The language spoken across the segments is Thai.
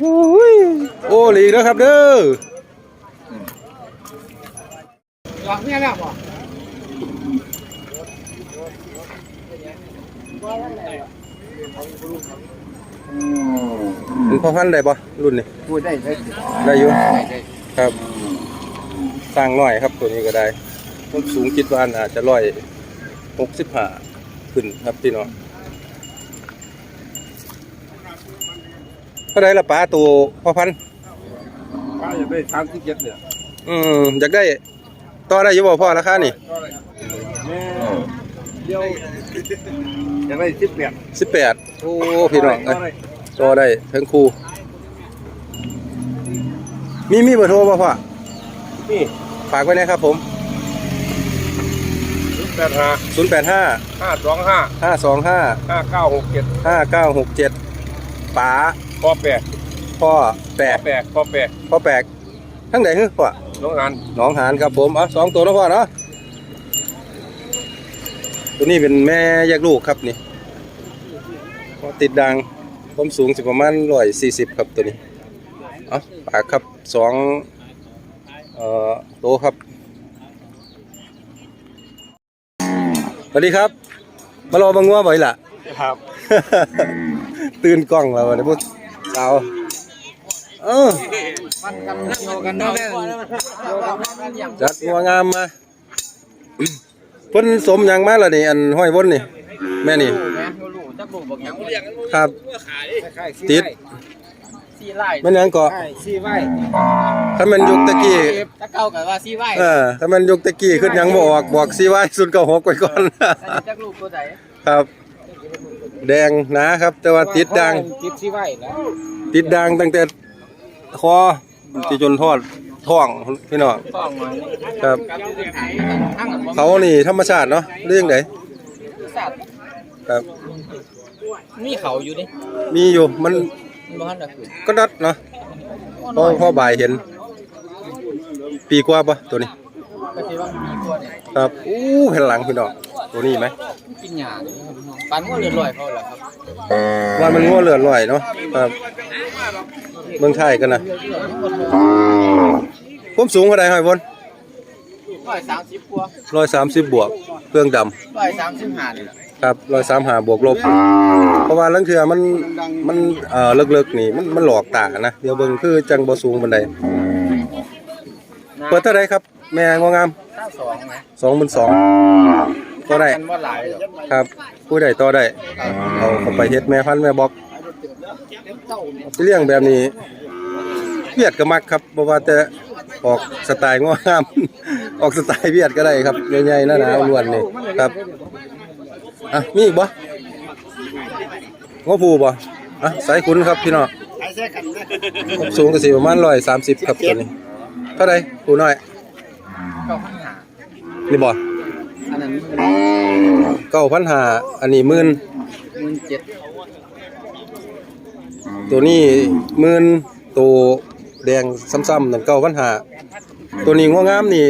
โอ้ยโอ้หลีกแล้วครับเด้อหลังเนี่ยแล้วบ่เป็นพ่อพันได้ปะรุ่นนี้พูดได้ได้ได้อยู่ได้ครับสร้างน้อยครับตัวนี้ก็ได้ต้นสูงคิดว่าอาจจะร้อยหกสิบห้าขึ้นครับพี่น้อง ท่าไรละป้าตัวพ่อพันธุ์ป้าจะได้สามสิบเจ็ดเนี่ยอืมอยากได้ต่อได้อยู่บ่พ่อราคานี่แม่เดียวจะได้สิบแปดสิบแปดโอ้พี่น้องเอ้ยต่อได้ทั้งคู่มีมีเบอร์โทรป่ะพ่อนี่ฝากไว้นะครับผม สิบแปดห้าศูนย์แปดห้าห้าสองห้าห้าสองห้าห้าเก้าหกเจ็ดห้าเก้าหกเจ็ดป๋า พ่อแปดพ่อแปพ่อกแปดพ่อแปดพ่อแปลกทั้งไหนฮึพ่อน้องงานหนองหานครับผมเอาสองตัวนะพ่อเนาะตัวนี้เป็นแม่แยกลูกครับนี่พ่อติดดังความสูงสิประมาณร้อยสี่สิบครับตัวนี้เอาปากครับสองเอ่อโตวครับสวัสดีครับ มารอบังงัวบ่อยล่ะ ครับ ตื่นกล้องแล้ววันนี้พวก สาวเออมันกันโยกันเนาะโยกันอย่างจัดงัวงามมาเพิ่นสมหยังมาล่ะนี่อันห้อยวนนี่ แม่นี่แม่ลูกจักลูกบอกหยังเลี้ยงครับติดสี่ไร่แม่นหยังเกาะใช่สี่ไร่ถ้ามันยุคตะกี้ถ้าเก่ากับว่าสี่ไร่เออถ้ามันยุคตะกี้ขึ้นหยังบ่ออกบอกสิว่าสุดเก้าหกไว้ก่อนจักลูกตัวไหนครับ แดงหนาครับ แต่ว่าติดดังติดสี่ไร่แล้วติดดังตั้งแต่คอที่จนทอดท้องพี่น้องต้องมาครับ ทั้งหมดเขานี่ธรรมชาติเนาะเรื่องไหนสัตว์ครับ มีเขาอยู่ดิมีอยู่มันมันบ้านละคือก็นัดเนาะพ่อพ่อบ่ายเห็น ปีกว่าปะตัวนี้ก็คิดว่ามีตัวเนี่ยครับอู้แผ่นหลังพี่น้องตัวนี้ไหม กินหญ้าเนี่ยปันก็เรือนลอยเขาแหละครับว่ามันงัวเลือดลอยเนาะครับเมืองไทยกันนะผมสูงเท่าไหร่หอยบนร้อยสามสิบกว่าร้อยสามสิบบวกเครื่องดำร้อยสามสิบห้าเลยล่ะครับร้อยสามหาบวกลบ เพราะว่าลังเทือมันมันเอ่อเลิกๆนี่มันมันหลอกตานะเดี๋ยวเบิ่งคือจังบ่สูงบันไดเปิดเท่าไหรครับ แม่งวงามถ้าสองไหมสอง หมื่นสองก็ได้กันว่าหลายหรอกครับผู้ใดต่อได้เอาเข้าไปเฮ็ดแม่พันธุ์แม่บอกสิเลี้ยงแบบนี้เวียดก็มักครับบ่ว่าแต่ออกสไตล์งวงาม ออกสไตล์เวียดก็ได้ครับใหญ่ๆหนาๆล้วนนี่ครับอะมีอีกบ่งอผูบ่อะสายคุณครับพี่น้องผมสูงก็สิประมาณ130ครับตัวนี้เท่าใดผู้น้อยเก้าพันหานี่บ่อันนั้น9,500อันนี้หมื่นหมื่นเจ็ดตัวนี้หมื่นตัวแดงซ้ำๆนั่นเก้าพันหาตัวนี้งวงามนี่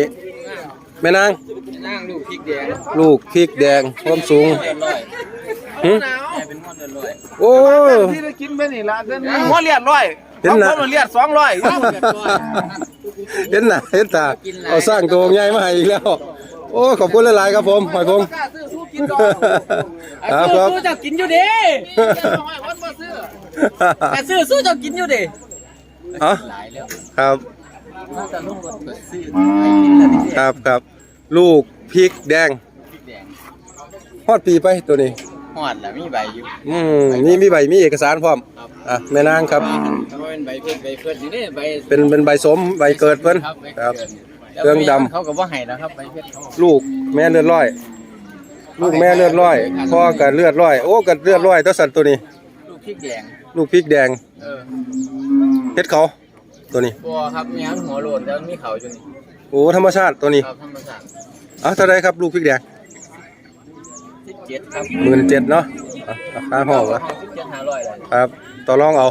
แม่นางนั่งลูกพริกแดงลูกพริกแดงความสูงเดือนร้อยหึแม่เป็นมอนเดือนร้อยโอ้ที่ได้กินไปนี่ละเดือนหัวเลียดร้อยเห็นนะหัวเลียดสองร้อยเห็นหน้าเห็นตาเอาสร้างตัวใหญ่มาให้อีกแล้ว โอ้ขอบคุณหลายๆครับผมหอยพงษ์กล้าซื้อสู้กินก่อนครับครับสู้เจ้ากินอยู่ดิแต่ซื้อสู้เจ้ากินอยู่ดิเอ๋อหลายแล้วครับน่าจะลงรถเปิดซื้อให้กินแล้วนี่ครับครับลูกพริกแดงพริกแดงฮอดปีไปตัวนี้หอดแล้วมีใบอยู่อืมมีมีใบมีเอกสารพร้อมอะแม่นางครับเพราะเป็นใบเพิ่นใบเพิ่นอยู่นี่ใบเป็นเป็นใบสมใบเกิดเพิ่นครับใบครับกิด เครื่องดำ เขาก็บ่ให้นะครับใบเพิ่นเขาลูกแม่เลือดร้อย ลูกแม่เลือดร้อยพ่อกับเลือดร้อย โอ้กับเลือดร้อยตัวสัตว์ตัวนี้ ลูกพริกแดงลูกพริกแดงเออเฮ็ดเขา ตัวนี้ บัวครับมีหัวโลนแล้วมีเขาอยู่นี่โอ้ธรรมชาติตัวนี้ครับธรรมชาติอะเท่าไรครับ ลูกพริกแดง17ครับหมื่นเจ็ดเนาะอะราคาห้องวะ17 500เลยครับต่อรองเอา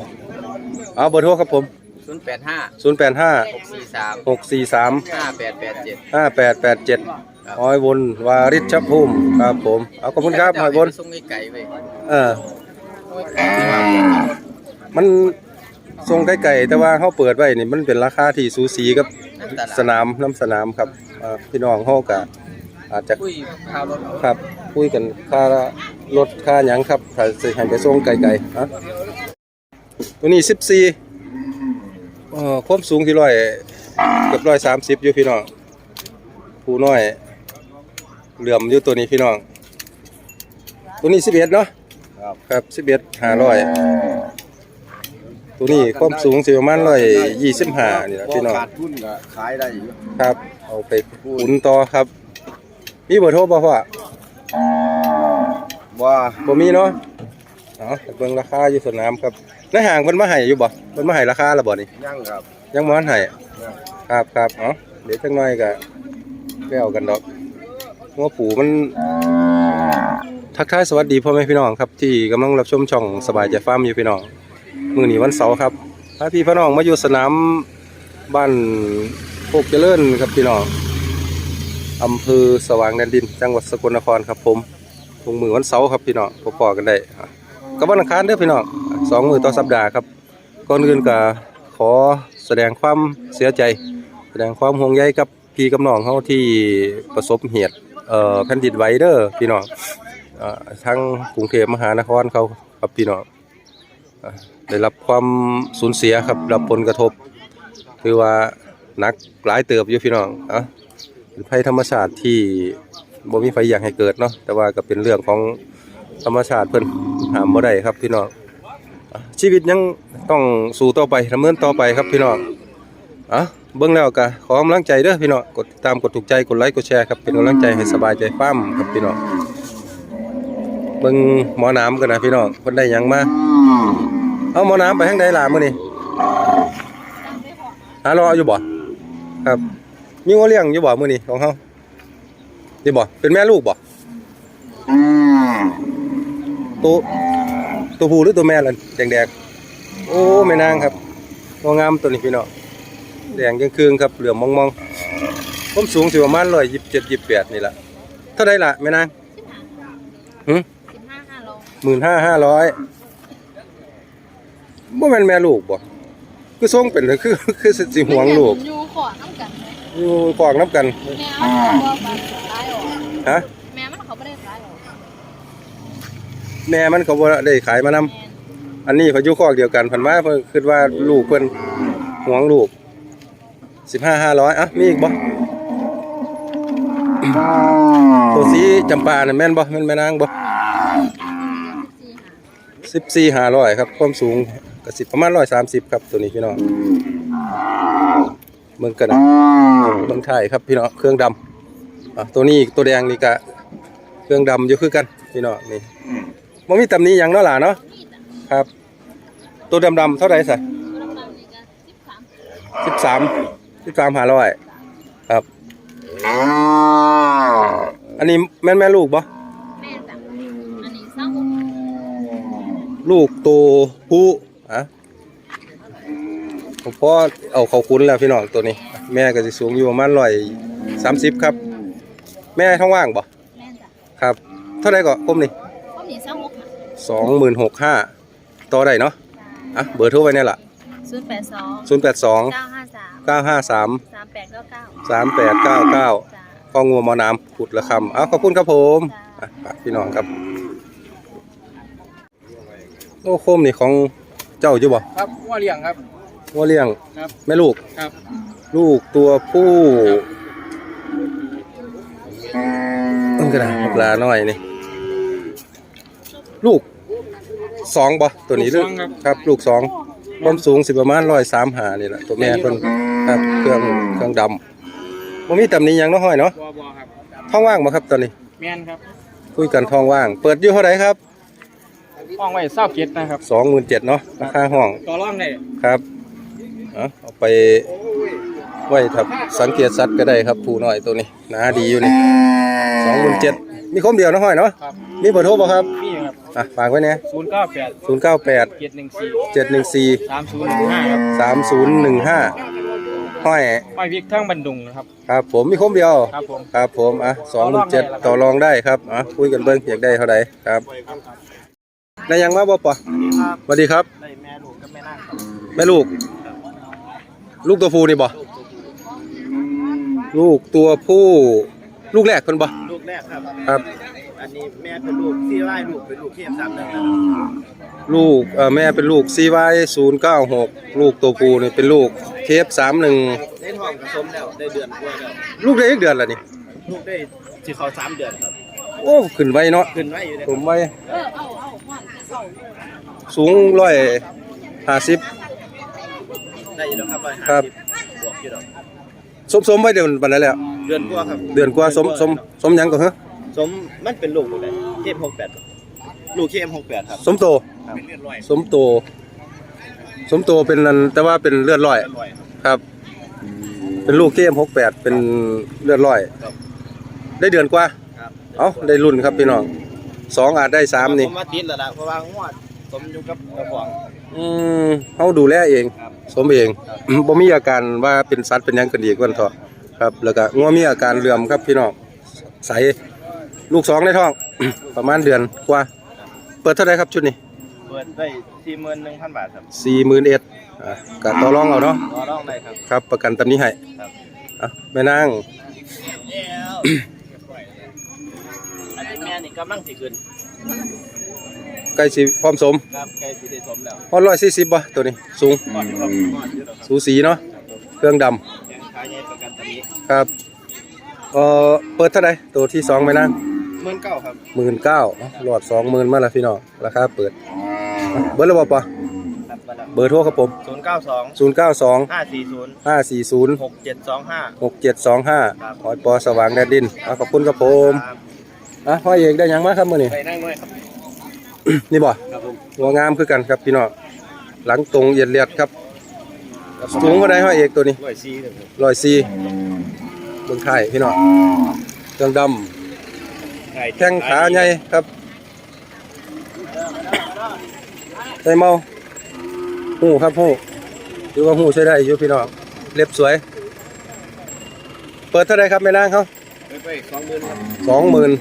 เอาเบอร์โทรครับผม 085 0 8 5 643 6 4 3 5887 5 8 8 7อ้อยวนวาริชภูมิครับผมเอาขอบคุณครับหอยวนส่งไก่ไปเออมันทรงไกลๆแต่ว่าเขาเปิดไว้นี่มันเป็นราคาที่สูสีกับสนามน้ำสนามครับอ่าพี่น้องเขาก็อาจจะคุยข่าวรถครับคุยกันค่ารถค่าหยังครับถ้าสิให้ไปส่งไกลๆอะตัวนี้14 เอ่อความสูงที่ร้อยเกือบ130อยู่พี่น้องผู้น้อย เหลื่อมอยู่ตัวนี้พี่น้อง ตัวนี้11เนาะครับ ครับ11 500ตัวนี้ความสูงสิประมาณ125นี่ล่ะพี่น้องขาดทุนก็ขายได้อยู่ครับ เอาไปหมุนต่อครับ มีเบอร์โทรบ่พ่อว่าบ่มีเนาะ เอาไปเบิ่งราคาอยู่สนามครับในห้างเพิ่นมาให้อยู่บ่เพิ่นมาให้ราคาแล้วบ่นี่ยั่งครับยังบ่ทันให้ยั่งครับครับเอาเดี๋ยวจักหน่อยก็แล้วกันดอกหัวปูมัน ทักทายสวัสดีพ่อแม่พี่น้องครับ ที่กำลังรับชมช่องสบายใจฟาร์มอยู่พี่น้องมื้อนี้วันเสาร์ครับพาพี่พี่น้องมาอยู่สนามบ้านโคกเจริญครับพี่น้องอำเภอสว่างแดนดิน จังหวัดสกลนครครับผมลงมือวันเสาร์ครับพี่น้องพอๆกันได้อะ กับวันอังคารเด้อพี่น้องสองมือต่อสัปดาห์ครับก่อนอื่นก็ขอแสดงความเสียใจ แสดงความห่วงใยกับพี่กับน้องเฮาที่ประสบเหตุเอ่อแผ่นดินไหวเด้อพี่น้องอทั้งกรุงเทพมหานครเขาครับพี่น้องได้รับความสูญเสียครับรับผลกระทบ คือว่านักหลายเติบอยู่พี่น้องอะเป็นภัยธรรมชาติที่บ่มีไฟอยากให้เกิดเนาะแต่ว่าก็เป็นเรื่องของ ธรรมชาติเพิ่นหามบ่ได้ครับพี่น้องชีวิตยังต้องสู้ต่อไปดำเนินต่อไปครับพี่น้องอะเบิ่งแล้วก็ขอกำลังใจเด้อพี่น้องกดติดตามกดถูกใจกดไลค์กดแชร์ครับเป็นกำลังใจให้สบายใจฟ้มครับพี่น้องเบิ่งหมอน้ำกันนะพี่น้องเพิ่นได้ยังมาเอาหมอน้ำไปทางใดล่ะมื้อนี้หารออยู่บ่ครับมีงัวเลี้ยงอยู่บ่มื้อนี้ของเฮานี่บ่เป็นแม่ลูกบ่ ตัวตัวผู้หรือตัวแม่ล่ะแดงๆโอ้แม่นางครับงองามตัวนี้พี่น้องแดงยังคืงครับเหลือมมองๆผมสูงสิประมาณ127 28นี่ล่ะเท่าใดล่ะแม่นางหึสิบห้าห้าโลหมื่นห้าห้าร้อยบ่แม่นแม่ลูกบ่คือทรงเป็นคือคือสิห่วงลูกอยู่ขอน้ำกันไหมอยู่กวางน้ำกันแม่มันเขาบอกว่าร้ายออกฮะ แม่มันเขาไม่ได้ร้ายออก แม่มันก็บ่ได้ขายมานำแม่นอันนี้เขาอยู่คอกเดียวกันเพิ่นมาเพิ่นคิดว่าลูกเพิ่นห่วงลูก15 500อะมีอีกบ่ตัวสีจำปาน่ะแม่นบ่แม่นแม่นางบ่สี่ห้า14 500ครับ ความสูงก็สิประมาณ130ครับตัวนี้พี่น้องเบิ่งกันนะเมืองไทยครับพี่น้องเครื่องดำอะตัวนี้ตัวแดงนี่ก็เครื่องดำอยู่คือกัน พี่น้องนี่ มันมีตำหนี้ยังเนาะหล่ะเนาะครับ ตัวดำๆเท่าไหร่สัตัวดำๆนี่ก็สิบสามสิบสามสิบสามหาร้อยครับ อันนี้แม่นแม่ลูกปะแม่จ้ะอันนี้เศร้าหกลูกตัวผู้อะผมพอเอาเขาคุ้นแล้วพี่น้องตัวนี้ แม่ก็จะสูงอยู่ประมาณร้อยสามสิบครับ แม่ท้องว่างปะแม่จ้ะครับ เท่าไหร่ก็คมนี่พวกนี้เศร้าหกค่ะ สองหมื่นหกห้าต่อได้เนาะอะเบอร์โทรไว้เนี่ยล่ะศูนย์แปดสองศูนย์แปดสองเก้าห้าสามเก้าห้าสามสามแปดเก้าเก้าสามแปดเก้าเก้าจ้าข้องัวหมอน้ำขุดละคำอ้าวขอบคุณครับผมจ้าอะฝากพี่น้องครับโอ้โคมนี่ของเจ้าอยู่บ่ครับว่าเลี้ยงครับงัวเลี้ยงครับแม่ลูกครับ ลูกตัวผู้เอิ้งกระดาษปลาน้อยนี่ ลูก สองบ่ตัวนี้หรือลูกสองครับครับ ลูกสองความสูงสิประมาณร้อยสามหานี่แหละตัวแม่เพิ่นครับเครื่องเครื่องดำบ่มีตำหนี้ยังเนาะห้อยเนาะบอบอครับท้องว่างบ่ครับตอนนี้แม่นครับคุยกันท้องว่าง เปิดอยู่เท่าไหร่ครับห้องไว้เศร้าเก็ดนะครับสองหมื่นเจ็ดเนาะราคาห้องต่อรองได้ครับเอาเอาไปไว้ทับสังเกตสัตว์ก็ได้ครับผู้น้อยตัวนี้หนาดีอยู่นี่สองหมื่นเจ็ดมีคมเดียวนะห้อยเนาะครับมีเบอร์โทรบ่ครับนี่ครับ อะฝากไว้เนี่ยศูนย์เก้าแปดศูนย์เก้าแปดเจ็ดหนึ่งสี่เจ็ดหนึ่งสี่สามศูนย์ห้าครับสามศูนย์หนึ่งห้าห้อยห้อยพริกทั้งบันดุงนะครับ ครับผมมีคมเดียว ครับผมครับผมอะสองหมื่นเจ็ดต่อรองได้ครับอะคุยกันเบิ้งอยากได้เท่าไหร่ครับได้หยังมาบ่ปะครับสวัสดีครับได้แม่ลูกกับแม่นั่งครับแม่ลูก ลูกตัวผู้นี่บ่ลูกตัวผู้ ลูกแรกเพิ่นบ่ลูกแรกครับครับ อันนี้แม่เป็นลูกที่ไล่ลูกเป็นลูกที่สามหนึ่งนะลูกเอ่อแม่เป็นลูก CY 096 ลูกตัวผู้นี่เป็นลูก KF31 ได้ทองกระสมแล้วได้เดือนกว่าแล้วลูกได้อีกเดือนละนี่ ลูกได้ที่เขาสามเดือนครับโอ้ขึ้นไวเนาะขึ้นไว้อยู่เนี่ยผมไว้สูงร้อยห้าสิบ ได้อยู่แล้วครับร้อยครัห้าบสิบบวกอยู่แล้วสมสมไว้เดือนปันได้แล้ว เดือนกว่าครับเดือนกว่าสมสมสมหยังก็เหรอ สมมันเป็นลูกลูกไหนเคมหกแปดลูกเคมหกแปดครับสมโตครับเป็นเลือดลอยสมโต สมโตเป็นนันแต่ว่าเป็นเลือดร้อย เลือดลอยครับครับ เป็นลูกเกมหกแปดเป็นเลือดร้อย ครับได้เดือนกว่า ครับเอ้าได้รุ่นครับพี่น้องสองอาจได้สามนี่ผมมาติดแล้วล่ะเพราะว่างวดสมอยู่กับกระป๋องอืมเขาดูแลเอง ครับสมเองอืมบ่มีอาการว่าเป็นสัตว์เป็นหยังกันอีกวันเถอะครับ แล้วก็งัวมีอาการเหลื่อมครับพี่น้องใส ลูกสองในท้อง ประมาณเดือนกว่า เปิดเท่าไหรครับชุดนี้เปิดได้สี่หมื่นหนึ่งพันบาทครับสี่หมื่นเอ็ดอะกะต่อรองเอาเนาะรอร้องได้ครับครับ ประกันตำนี้ให้ครับอะแม่นางอันนี้แม่นี่กำลังสิขึ้นใกล้สิพร้อมสมครับใกล้สิได้สมแล้วฮอดร้อยสี่สิบบ่ตัวนี้สูงก่อนอยู่ครับก่อนอยู่แล้วครับสูสีเนาะเครื่องดำแข่งขายใหญ่ประกันตอนนี้ครับเอ่อเปิดเท่าไหรตัวที่สองแม่นาง หมื่นเก้าครับหมื่นเก้าหลอดสองหมื่นมาแล้วพี่น้องราคาเปิดอะเบอร์ระบบปะครับมาแล้วเบอร์โทรครับผมศูนย์เก้าสองศูนย์เก้าสองห้าสี่ศูนย์ห้าสี่ศูนย์หกเจ็ดสองห้าหกเจ็ดสองห้าครับหอยปอสว่างแดดดินเอาขอบคุณครับผมครับอะห้อยเอกได้หยังมาครับมื่อนี้ไปนั่งด้วยครับ นี่บ่ครับผมหัวงามคือกันครับพี่น้องหลังตรงเอียดเลียดครับสูงเท่าไรห้อยเอกตัวนี้ร้อยสี่ครับผมร้อยสี่เบื้องไทยพี่น้องเครื่องดำ แข้งขาใหญ่ครับใส่เมาหูครับหูดูว่าหูใช้ได้อยู่พี่น้องเล็บสวย เปิดเท่าไรครับแม่นางเขาไปไปสองหมื่นครับสองหมื่น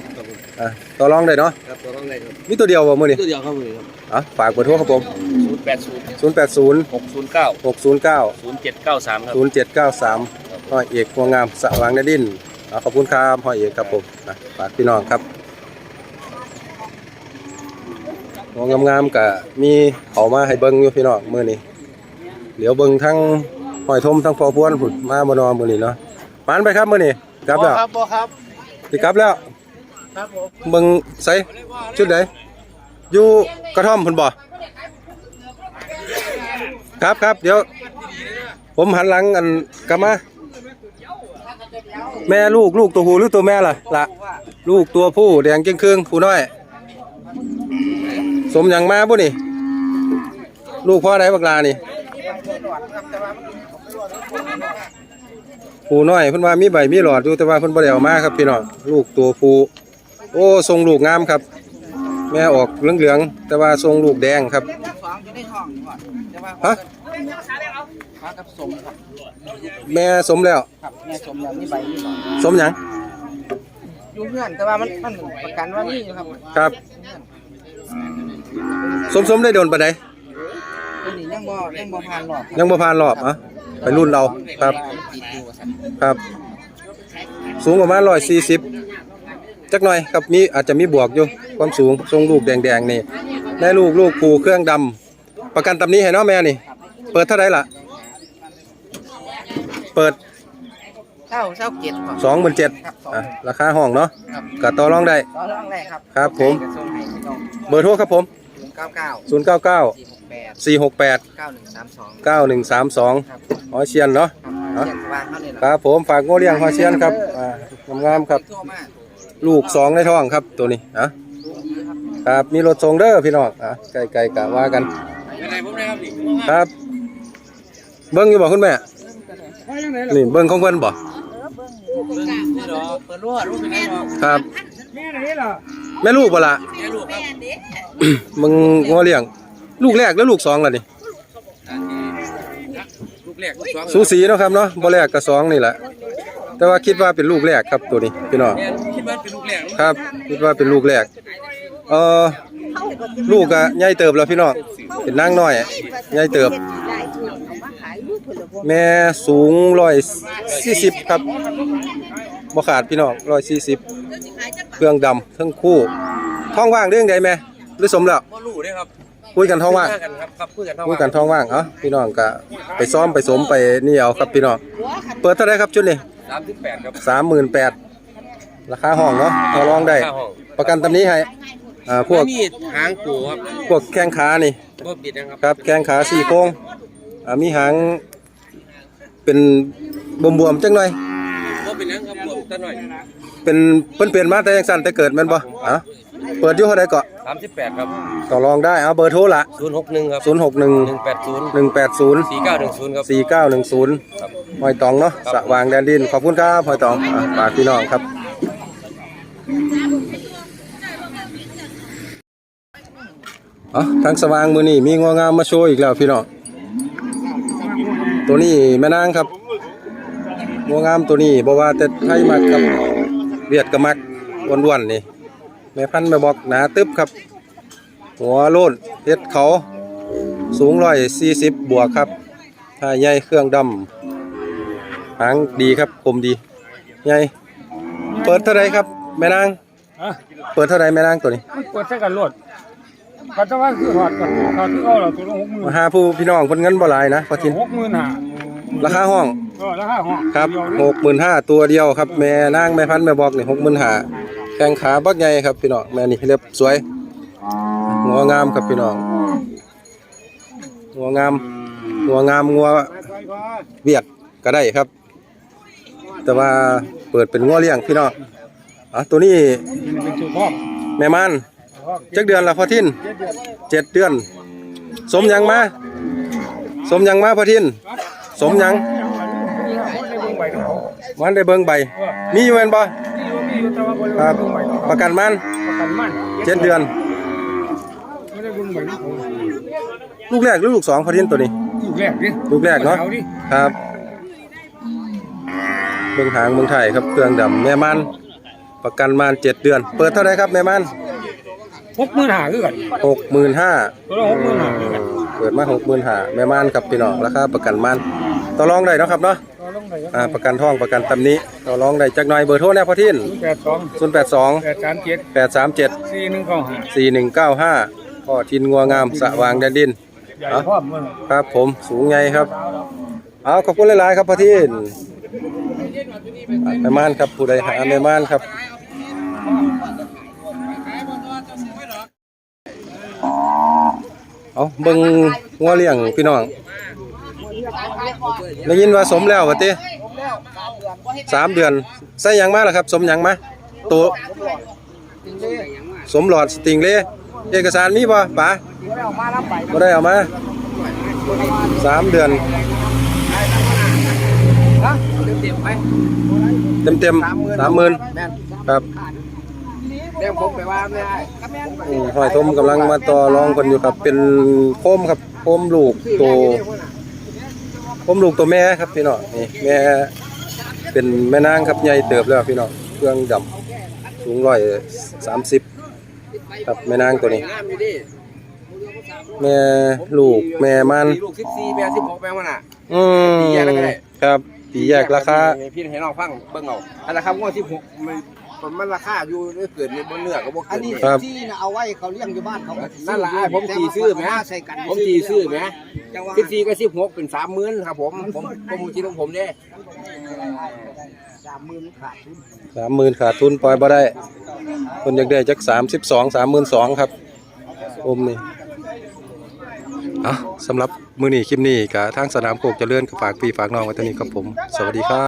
อะต่อรองได้เนาะครับตัวต้องได้ครับมีตัวเดียวบ่มื้อนี้ตัวเดียวครับเลยครับอะฝากเบอร์โทรครับผมศูนย์แปดศูนย์080หกศูนย์เก้า609ศูนย์เจ็ดเก้าสามครับ0793ห้อยเอกหัวงามสว่างนดินอะ ขอบคุณครับห้อยเอกครับผมอะฝากพี่น้องครับหัวงามๆก็มีเขามาให้เบิ่งอยู่พี่น้องมื้อนี้เดี๋ยวเบิ่งทั้งห้อยทมทั้งพอพวนพุ่นมาบ่นอมื้อนี้เนาะปานไปครับมื้อนี้กลับแล้วครับบอครับสิกลับแล้วครับผมเบิ่งไสชุดใดอยู่กระท่อมพุ่นบ่ครับครับเดี๋ยว ผมหันหลังอันกลับมา แม่ลูกลูกตัวผู้หรือตัวแม่ล่ะละลูกตัวผู้แดงเก้งครึ่งผู้น้อย สมหยังมาบุนี่ ลูกพ่อไหนบักลานี่ผู้น้อยเพิ่นว่ามีใบมีหลอดอยู่แต่ว่าเพิ่นบ่ได้เอามาครับพี่น้องลูกตัวผู้โอ้ทรงลูกงามครับ แม่ออกเหลืองๆแต่ว่าทรงลูกแดงครับสองจะได้ทองก่อนแต่ว่าฮะ แม่สมแล้ว ครับแม่สมแล้วนี่ใบนี่ก่อนสมหยังอยู่เพื่อนแต่ว่ามันมันประกันว่ามีอยู่ครับครับ สมสมได้โดนปานใดตัวนี้ยังบ่ยังบ่ผ่านหลอดยังบ่ผ่านรอบอะไปรุ่นเราครับ ติดอยู่ว่าซั่นครับ สูงประมาณร้อยสี่สิบจักหน่อยครับมีอาจจะมีบวกอยู่ความสูงทรงลูกแดงๆนี่แม่ลูกลูกผูเครื่องดำประกันตำนี้ให้เนาะแม่นี่ เปิดเท่าไหร่ล่ะ เปิดเศร้าเศร้าเกียรติครับ สองหมื่นเจ็ดอะราคาห้องเนาะก็ต่อรองได้ต่อรองได้ครับครับผม กระทรวงให้พี่น้องเบอร์โทรครับผม099 0 9 9 468 4 6 8 9132 9 1 3 2ครับหอยเชียนเนาะ ครับเขียนวางเขาเนี่ยครับผมฝากโงเลี้ยงหอยเชียนครับอ่างามๆครับโทรมาลูกสองในท้องครับตัวนี้อะดูดีครับ ครับมีรถส่งเด้อพี่น้องอะไกลๆกะว่ากันอะไรผมได้ครับนี่ครับ เบิ้งอยู่บ่คุณแม่ นี่เบิ้งของเพิ่นบ่นี่ดอกเปิดรวดรู้เป็นไงดอกครับแม่ลูกบ่ล่ะแม่ลูกครับมึงงัวเลี้ยง ลูกแรกแล้วลูกสองล่ะนี่ลูกแรกลูกสองสูสีเนาะครับเนาะบ่แรกกับสองนี่แหละแต่ว่าคิดว่าเป็นลูกแรกครับตัวนี้พี่น้องคิดว่าเป็นลูกแรกครับ คิดว่าเป็นลูกแรกเออลูกก็ใหญ่เติบแล้วพี่น้องเป็นนางน้อยใหญ่เติบ แม่สูง140ครับบ่ขาดพี่น้อง140เครื่องดำทั้งคู่ ท้องว่างเรื่องใดแม่หรือสมแล้วบ่รู้เด้ครับคุยกันท้องว่างกันครับครับคุยกันคุยกันท้องว่างเอ้าพี่น้องก็ไปซ้อมไปสมไปนี่เอาครับพี่น้องเปิดเท่าไหร่ครับชุดนี้38ครับ38,000ราคาห้องเนาะต่อรองได้ค่าห้องประกันตำนี้ให้อ่าพวกมีหางปูครับพวกแข้งขานี่บ่ปิดนะครับครับแข้งขาสี่โค้งอ่ามีหาง เป็นบวมๆจังหน่อยบ่เป็นหยังครับผมซะหน่อยเป็นเพิ่นเปลี่ยนมาแต่ยังสั้นแต่เกิดแม่นบ่อะเปิดอยู่เท่าใดเกาะ38ครับต่อรองได้เอาเบอร์โทรละ061ครับ061 180 180 4910ครับ 4910ครับหอยตองเนาะสะวางแดนดิน ขอบคุณครับหอยตองอะฝากพี่น้องครับเอ๋อทางสว่างมือนี่มีงัวงามมาโชว์อีกแล้วพี่น้อง ตัวนี้แม่นางครับงัวงามตัวนี้บอกว่าแต่ไทยมักครับเวียดก็มักอ้วนๆนี่แม่พันธุ์แม่บอกหนาตึบครับ หัวโล้นเฮ็ดเขาสูงร้อยสี่สิบบวกครับถ้าใหญ่เครื่องดำหางดีครับคมดีใหญ่เปิดเท่าไรครับแม่นางฮะเปิดเท่าไรแม่นางตัวนี้ มันเปิดใช้กันรถ ปัจจุบันคือหอดกับหอดที่เอาเราตัวละหกหมื่นมาหาผู้พี่น้องเพิ่นเงินบ่หลายนะพอทินหกหมื่นห้าราคาห้องก็ราคาห้องครับเดียวหกหมื่นห้าตัวเดียวครับ แม่นางแม่พันธุ์แม่บอกนี่หกหมื่นห้าแข้งขาบักใหญ่ครับพี่น้องแม่นี่เรียบสวยหัวงามครับพี่น้องหัวงามหัวงามงัวเวียดก็ได้ครับ แต่ว่าเปิดเป็นงัวเลี้ยงพี่น้องอะตัวนี้นี่เป็นจุดพ่อแม่มัน จักเดือนละพอทินเจ็ดเดือน สมหยังมา สมหยังมาพอทิน สมหยังวันได้เบิ่งใบ มีอยู่แม่นบ่ครับประกันมันประกันมันเจ็ดเดือนไม่ได้เบิ่งใบของเขาลูกแรกหรือลูกสองพอทินตัวนี้ ลูกแรกดิลูกแรกเนาะอดิครับเบิ่งหางเบิ่งไทยครับเครื่องดำแม่มันประกันมันเจ็ดเดือน เปิดเท่าไหรครับแม่มัน หกหมื่นห้าคือกันหกหมื่นห้าตัวละหกหมื่นห้าคือกันเปิดมาหกหมื่นห้าแม่มันครับพี่น้องราคาประกันมันต่อรองได้เนาะครับเนาะก็ลงไปอ่าประกันท้องประกันตำหนี้ต่อรองได้จักหน่อยเบอร์โทรแน่พอทินแปดสองศูนย์แปดสองแปดสามเจ็ดแปดสามเจ็ดสี่หนึ่งเก้าห้าสี่หนึ่งเก้าห้าพ่อทินงัวงามสะวางแดนดินใหญ่พร้อมเมื่อครับผมสูงใหญ่ครับเอาขอบคุณหลายๆครับพ่อทินแม่ม่านครับผู้ใดหาแม่ม่านครับ เอาเบิ่งงัวเลี้ยงพี่น้องได้ยินว่าสมแล้วว่าติสามเดือนใส่หยังมาล่ะครับ สมหยังมาตัวสมหลอดสติงเล่เอกสารมีบ่ป๋าบ่ได้เอามาสามเดือนเต็มเต็มๆสามหมื่นครับ เดี๋ยวผมไปว่าไม่ได้อืมหอยทมกำลังมาต่อรองกันอยู่ครับ เป็นโคมครับโคมลูกตัวโคมลูกตัวแม่ครับพี่น้องนี่แม่เป็นแม่นางครับใหญ่เติบแล้วพี่น้องเครื่องดำสูงร้อยสามสิบครับแม่นางตัวนี้งามอยู่ดิแม่ลูกแม่มันลูกสิบสี่แม่สิบหกแม่มันอะอืมปีแยกแล้วก็ได้ครับปีแยกราคาพี่ให้น้องฟังเบิ่งเอาอันราคางวดสิบหก มันมันราคาอยู่ได้เกิดในบนเนื้อก็บ่อัเกินนนี้นี่ครับ ที่น่ะเอาไว้เขาเลี้ยงอยู่บ้านเขาก็นั่นล่ะไอ้ผมตีซื้อไหมใส่กันผมตีซื้อไหมจังว่าสิบสี่กับสิบหกเป็นสามหมื่นครับผมผมผมมูลที่ของผมเนี่ยสามหมื่นขาดทุนสามหมื่นขาดทุนปล่อยบ่ได้คนอยากได้จักสามสิบสองสามหมื่นสองครับอมนี่อะสำหรับมือนี้คลิปนี้กับทางสนามโคกเจะเลื่อนกับฝากพี่ฝากน้องไว้เท่านี้ครับผม สวัสดีครับ